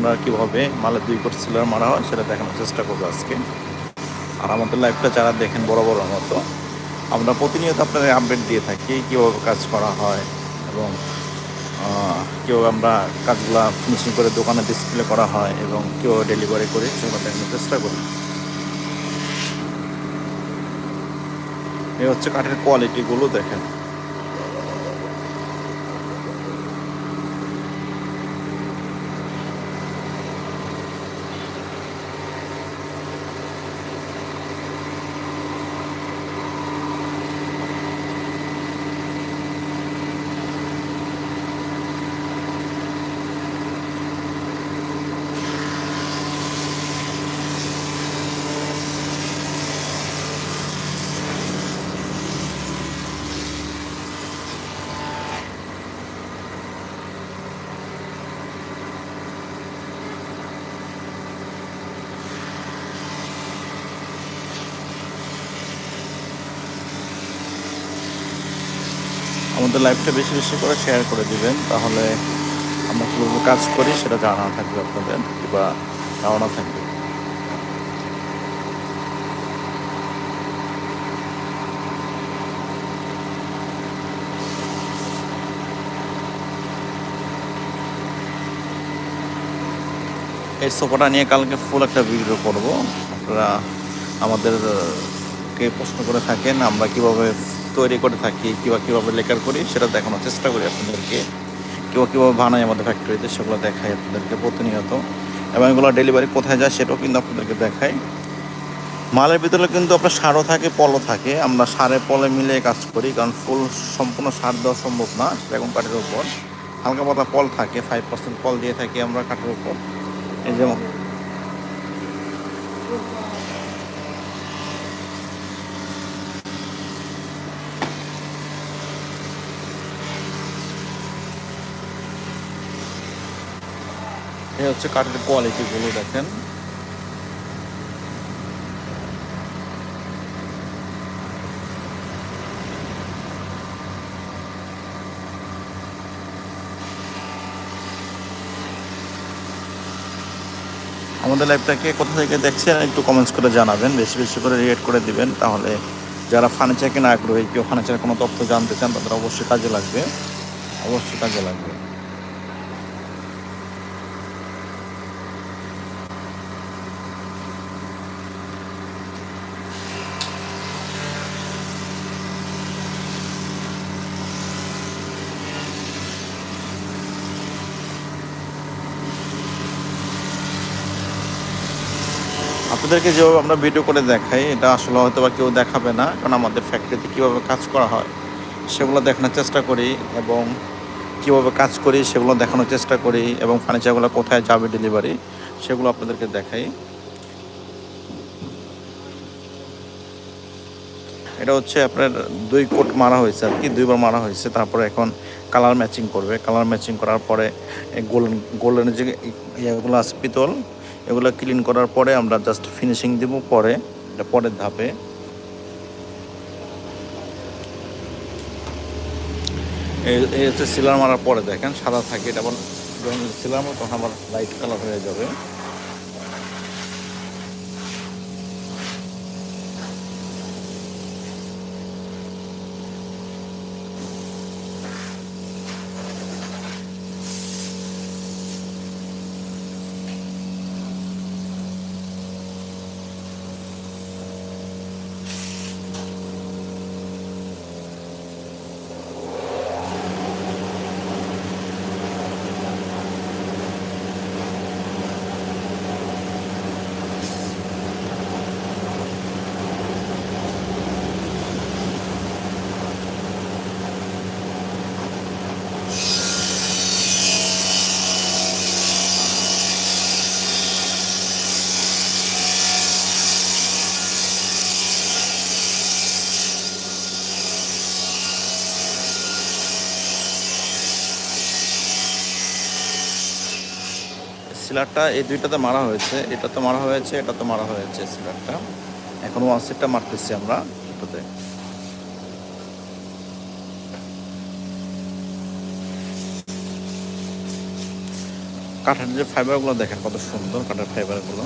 আমরা কীভাবে মালের দুই সিলার মারা হয় সেটা দেখানোর চেষ্টা করব আজকে। আর আমাদের লাইফটা যারা দেখেন বড় বড় মতো, আমরা প্রতিনিয়ত আপনাদের আপডেট দিয়ে থাকি কীভাবে কাজ করা হয় এবং কীভাবে আমরা কাজগুলা ফিনিশিং করে দোকানে ডিসপ্লে করা হয় এবং কীভাবে ডেলিভারি করি সেগুলো দেখানোর চেষ্টা করি। এই হচ্ছে কাঠের কোয়ালিটিগুলো দেখেন। আমাদের লাইভটা বেশি বেশি করে শেয়ার করে দিবেন, তাহলে আমরা কীভাবে কাজ করি সেটা জানা থাকবে আপনাদের, কিংবা ধারণা থাকবে। এই সোফাটা নিয়ে কালকে ফুল একটা ভিডিও করব। আপনারা আমাদেরকে প্রশ্ন করে থাকেন, আমরা কীভাবে তৈরি করে থাকি, কিংবা কীভাবে লেকার করি, সেটা দেখানোর চেষ্টা করি আপনাদেরকে। কিংবা কীভাবে বানাই আমাদের ফ্যাক্টরিতে সেগুলো দেখাই আপনাদেরকে প্রতিনিয়ত। এবং এগুলো ডেলিভারি কোথায় যায়, সেটাও কিন্তু আপনাদেরকে দেখাই। মালের ভিতরে কিন্তু আপনার সারও থাকে, পলও থাকে। আমরা সারে, পলে মিলে কাজ করি, কারণ ফুল সম্পূর্ণ সার দেওয়া সম্ভব না সেরকম কাঠের উপর। হালকা পাতা পল থাকে ফাইভ পার্সেন্ট পল দিয়ে থাকি আমরা কাঠের উপর। এই যেমন এই হচ্ছে কাঠের কোয়ালিটিগুলো দেখেন। আমাদের লাইভটাকে কোথা থেকে দেখছেন একটু কমেন্টস করে জানাবেন, বেশি বেশি করে রিয়েট করে দিবেন, তাহলে যারা ফার্নিচার কেনা আগ্রহী, কেউ ফার্নিচারের কোনো তথ্য জানতে চান, তাদের অবশ্যই কাজে লাগবে। অবশ্যই কাজে লাগবে। আপনাদেরকে যেভাবে আমরা ভিডিও করে দেখাই, এটা আসলে হয়তো বা কেউ দেখাবে না, কারণ আমাদের ফ্যাক্টরিতে কীভাবে কাজ করা হয়, সেগুলো দেখানোর চেষ্টা করি এবং কীভাবে কাজ করি সেগুলো দেখানোর চেষ্টা করি এবং ফার্নিচারগুলো কোথায় যাবে ডেলিভারি সেগুলো আপনাদেরকে দেখাই। এটা হচ্ছে আপনার দুই কোট মারা হয়েছে আর কি, দুইবার মারা হয়েছে, তারপরে এখন কালার ম্যাচিং করবে। কালার ম্যাচিং করার পরে গোল্ডেন গোল্ডেনের যে ইয়েগুলো আছে পিতল এগুলো ক্লিন করার পরে আমরা জাস্ট ফিনিশিং দেবো পরে, এটা পরের ধাপে। এই- হচ্ছে সিলার মারার পরে দেখেন, সাদা থাকে, এটা আবার সিলার মতো আবার লাইট কালার হয়ে যাবে। সিলারটা, এই দুইটাতে মারা হয়েছে এটা তো মারা হয়েছে এটা তো মারা হয়েছে সিলারটা। এখন ওয়ান সেটটা মারতেছি আমরা এটাতে কাঠের যে ফাইবারগুলো দেখেন, কত সুন্দর কাঠের ফাইবারগুলো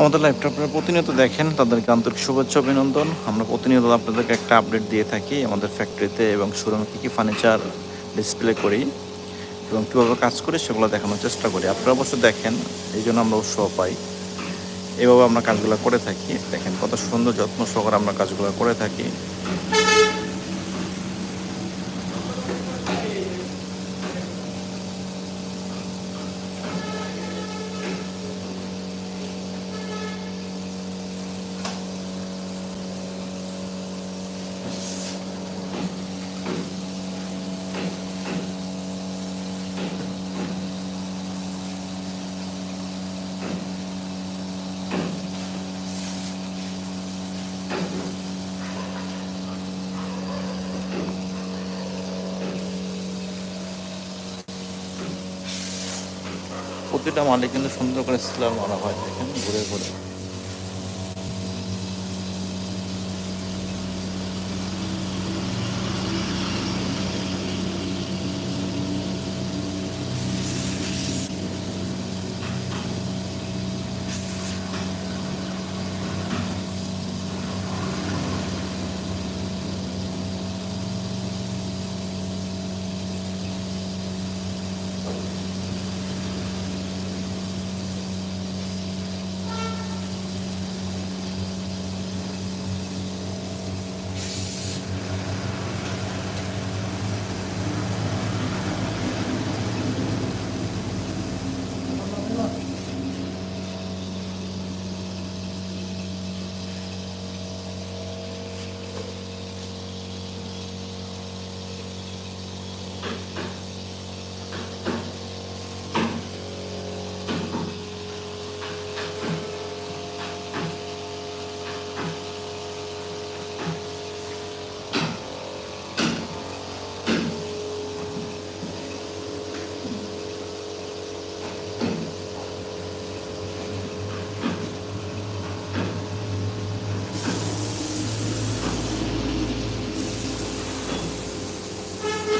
আমাদের লাইভটা আপনারা প্রতিনিয়ত দেখেন, তাদেরকে আন্তরিক শুভেচ্ছা, অভিনন্দন। আমরা প্রতিনিয়ত আপনাদেরকে একটা আপডেট দিয়ে থাকি আমাদের ফ্যাক্টরিতে এবং শোরুমে কী কী ফার্নিচার ডিসপ্লে করি এবং কীভাবে কাজ করি সেগুলো দেখানোর চেষ্টা করি। আপনারা অবশ্য দেখেন, এই জন্য আমরা উৎসাহ পাই। এভাবে আমরা কাজগুলো করে থাকি। দেখেন কত সুন্দর, যত্ন সহকারে আমরা কাজগুলো করে থাকি। প্রতিটা মালে কিন্তু সুন্দর করে সিলার মারা হয় দেখেন ঘুরে ঘুরে।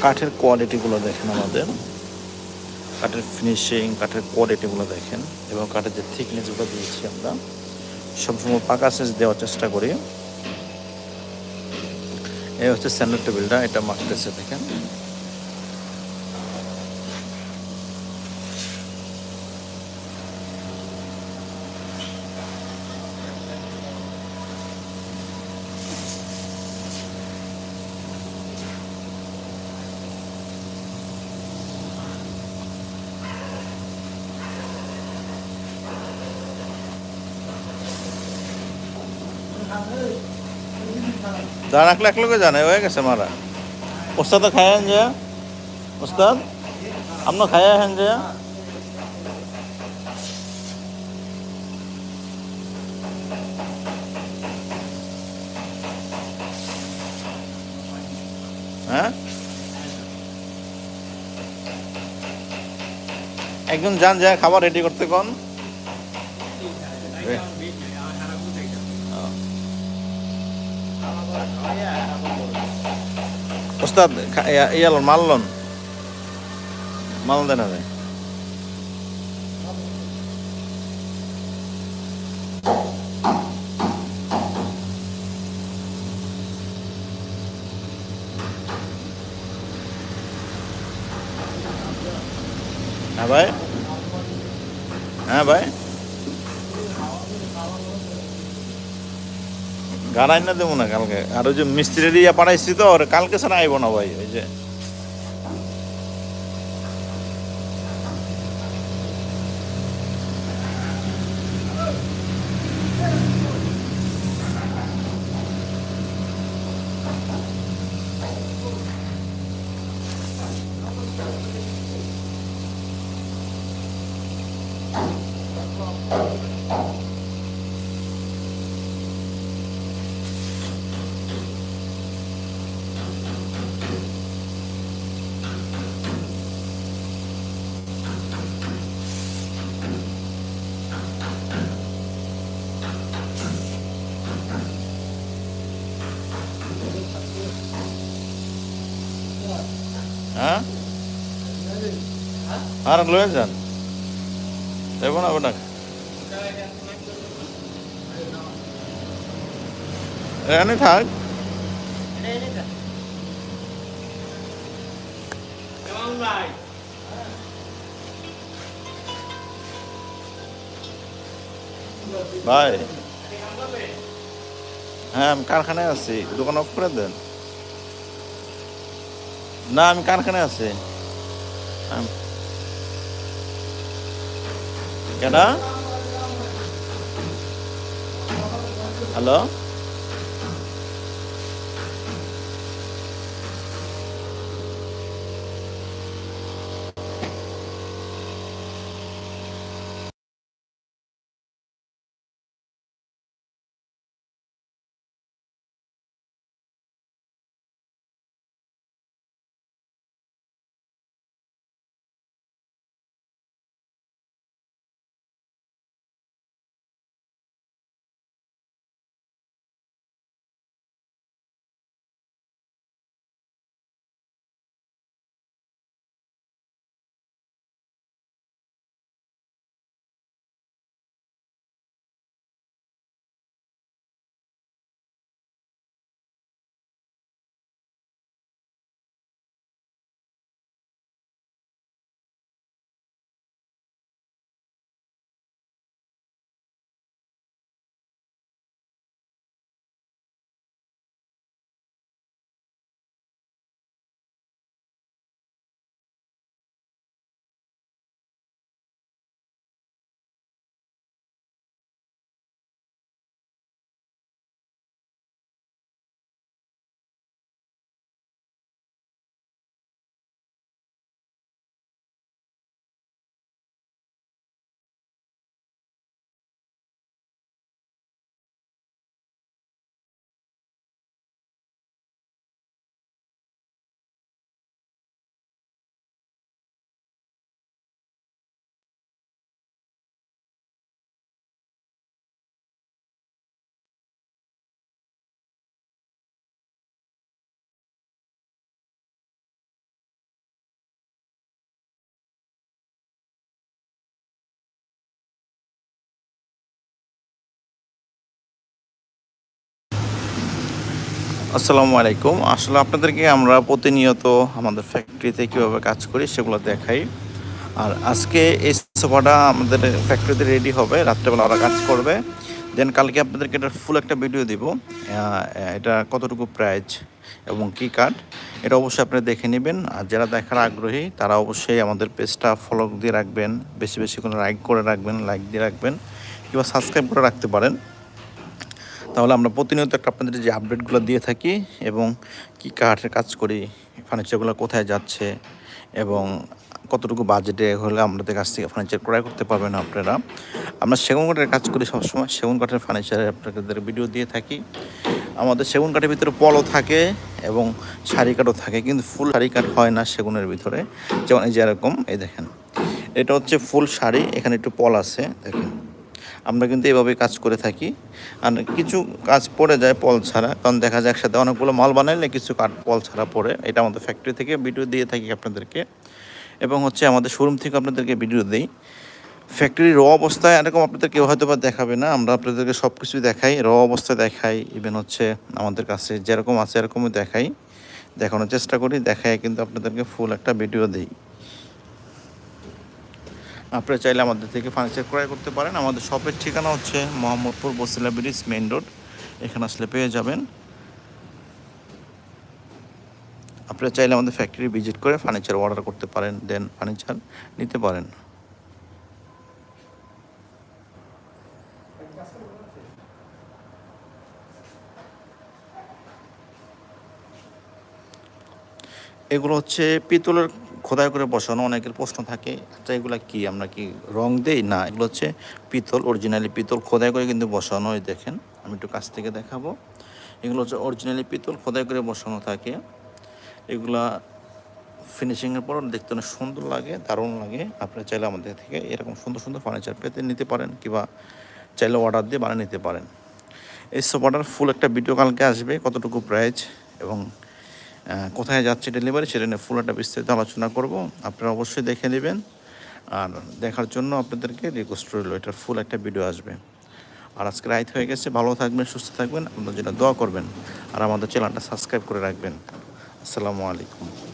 কাঠের কোয়ালিটিগুলো দেখেন আমাদের। কাঠের ফিনিশিং কাঠের কোয়ালিটিগুলো দেখেন এবং কাঠের যে থিকনেসগুলো দিয়েছি আমরা, সবসময় পাকা সেচ দেওয়ার চেষ্টা করি। এই হচ্ছে স্যান্ডার টেবিলটা এটা মারতেছে দেখেন। যা রাখলে এক লোকে জানে, হয়ে গেছে মারা। ওস্তাদ খায় যে, ওস্তাদ আপনার খায় হেন যে। হ্যাঁ? একজন যান যায় খাবার রেডি করতে কোন। ওস্তাদ খা- ইয়া- ইয়ালন মারলন মাল দেন আরে হ্যাঁ ভাই হ্যাঁ ভাই গাড়াই না দেবো না কালকে। আর ওই যে মিস্ত্রি ইয়া পাঠাইছি তো, ওরে কালকে ছাড়া আইব না ভাই, ওই যে। হ্যাঁ আর লয়ে যান। দেখো না ওটা এখানে থাক। ভাই। হ্যাঁ আমি কারখানায় আছি। দোকান অফ করে দেন। না, আমি কারখানায় আছি। আম- কেডা আসসালামু আলাইকুম। আসলে আপনাদেরকে আমরা প্রতিনিয়ত আমাদের ফ্যাক্টরিতে কীভাবে কাজ করি সেগুলো দেখাই। আর আজকে এই সোফাটা আমাদের ফ্যাক্টরিতে রেডি হবে, রাত্রেবেলা ওরা কাজ করবে। দেন কালকে আপনাদেরকে এটা ফুল একটা ভিডিও দিব এটা কতটুকু প্রাইজ এবং কী কার্ড এটা অবশ্যই আপনারা দেখে নেবেন। আর যারা দেখার আগ্রহী, তারা অবশ্যই আমাদের পেজটা ফলো দিয়ে রাখবেন, বেশি বেশি করে লাইক করে রাখবেন লাইক দিয়ে রাখবেন, কিংবা সাবস্ক্রাইব করে রাখতে পারেন। তাহলে আমরা প্রতিনিয়ত একটা আপনাদের যে আপডেটগুলো দিয়ে থাকি এবং কি কাঠের কাজ করি ফার্নিচারগুলো কোথায় যাচ্ছে এবং কতটুকু বাজেটে হলে আমাদের কাছ থেকে ফার্নিচার ক্রয় করতে পারবেন আপনারা। আমরা সেগুন কাঠের কাজ করি সবসময়। সেগুন কাঠের ফার্নিচারে আপনাদের ভিডিও দিয়ে থাকি। আমাদের সেগুন কাঠের ভিতরে পলও থাকে এবং শাড়ি কাঠও থাকে, কিন্তু ফুল শাড়ি কাঠ হয় না সেগুনের ভিতরে। যেমন এই যে এরকম, এই দেখেন। এটা হচ্ছে ফুল শাড়ি, এখানে একটু পল আছে, দেখেন। আমরা কিন্তু এভাবে কাজ করে থাকি। আর কিছু কাজ পড়ে যায় পল ছাড়া, কারণ দেখা যায় একসাথে অনেকগুলো মাল বানাইলে কিছু কাঠ পল ছাড়া পড়ে। এটা আমাদের ফ্যাক্টরি থেকে ভিডিও দিয়ে থাকি আপনাদেরকে। এবং হচ্ছে আমাদের শোরুম থেকে আপনাদেরকে ভিডিও দিই। ফ্যাক্টরির র অবস্থায় এরকম আপনাদের কেউ হয়তো বা দেখাবে না, আমরা আপনাদেরকে সব কিছুই দেখাই র অবস্থায় দেখাই ইভেন হচ্ছে আমাদের কাছে যেরকম আছে এরকমই দেখাই। দেখানোর চেষ্টা করি দেখাই কিন্তু আপনাদেরকে ফুল একটা ভিডিও দিই। আপনারা চাইলে আমাদের থেকে ফার্নিচার ক্রয় করতে পারেন। আমাদের শপের ঠিকানা হচ্ছে Mohammadpur Basila bridge main road এখানে আসলে পেয়ে যাবেন। আপনারা চাইলে আমাদের ফ্যাক্টরি ভিজিট করে ফার্নিচার অর্ডার করতে পারেন, দেন ফার্নিচার নিতে পারেন। এগুলো হচ্ছে পিতলের খোদাই করে বসানো অনেকের প্রশ্ন থাকে আচ্ছা এগুলো কি? আমরা কি রং দেই? না, এগুলো হচ্ছে পিতল অরিজিনালি পিতল, খোদাই করে কিন্তু বসানো এই দেখেন। আমি একটু কাছ থেকে দেখাবো। এগুলো হচ্ছে অরিজিনালি পিতল, খোদাই করে বসানো থাকে। এগুলা ফিনিশিংয়ের পর দেখতে অনেক সুন্দর লাগে, দারুণ লাগে। আপনারা চাইলে আমাদের থেকে এরকম সুন্দর সুন্দর ফার্নিচার পেতে নিতে পারেন, কিংবা চাইলে অর্ডার দিয়ে বানিয়ে নিতে পারেন। এই সোফাটার ফুল একটা ভিডিও কালকে আসবে, কতটুকু প্রাইস এবং কোথায় যাচ্ছে ডেলিভারি সেটা নিয়ে ফুল একটা বিস্তারিত আলোচনা করব। আপনারা অবশ্যই দেখে নেবেন। আর দেখার জন্য আপনাদেরকে রিকোয়েস্ট রইল এটার ফুল একটা ভিডিও আসবে। আর আজকে রাইত হয়ে গেছে, ভালো থাকবেন, সুস্থ থাকবেন আপনার জন্য দোয়া করবেন। আর আমাদের চ্যানেলটা সাবস্ক্রাইব করে রাখবেন। আসসালামু আলাইকুম।